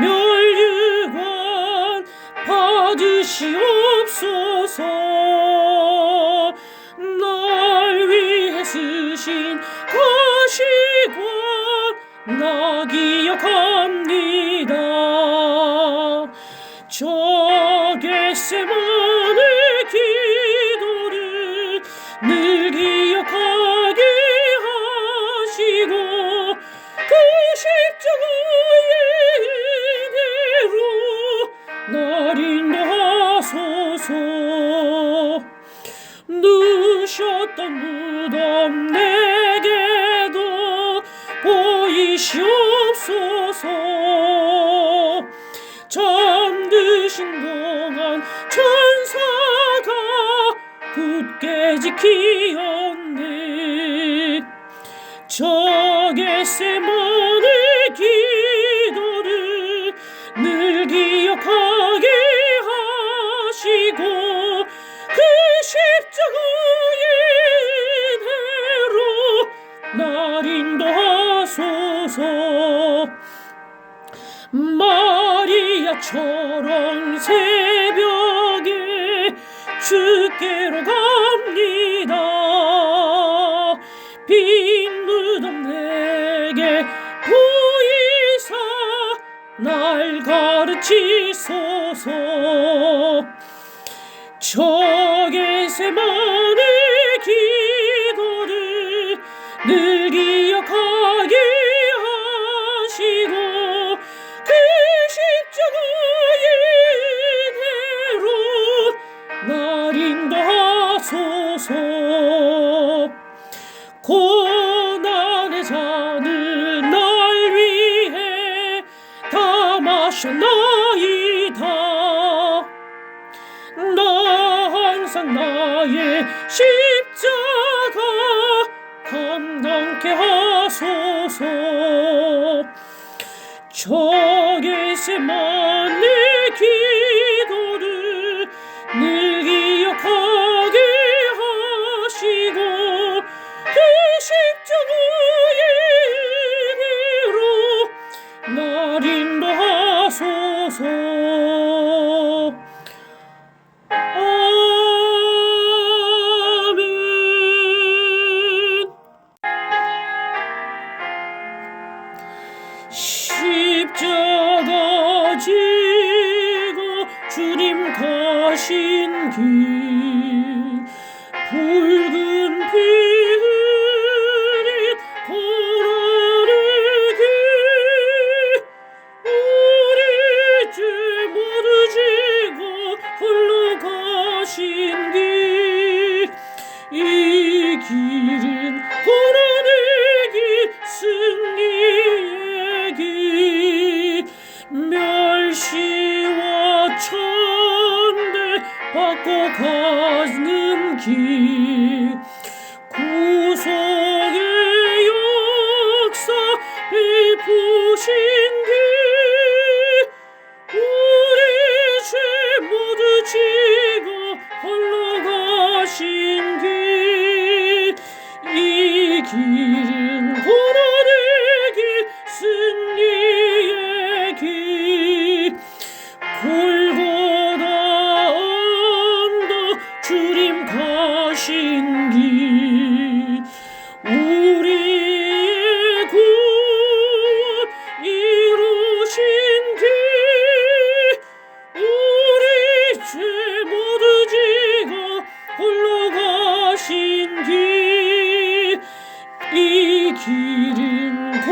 멸류관 받으시옵소서. 날 위해 쓰신 가시관 나 기억합니다. 저 겟세만 인도하소서 누셨던 무덤 내게도 보이시옵소서. 잠드신 동안 천사가 굳게 지키었네. 저게세 인도하소서. 마리아처럼 새벽에 주께로 갑니다. 빈 무덤 내게 보이사 날 가르치소서. 저게세만의 인도하소서. 고난의 잔을 날 위해 다 마셨나이다. 나 항상 나의 십자가 감당케 하소서. 저게세만의 십자가 지고 주님 가신 길 붉은 고난의 길 우리 죄 모두 지고 홀로 가신 길이 길은 고난 받 가신 길 우리의 이루신 길 우리 죄 모두 지고 홀로 가신 길이 길은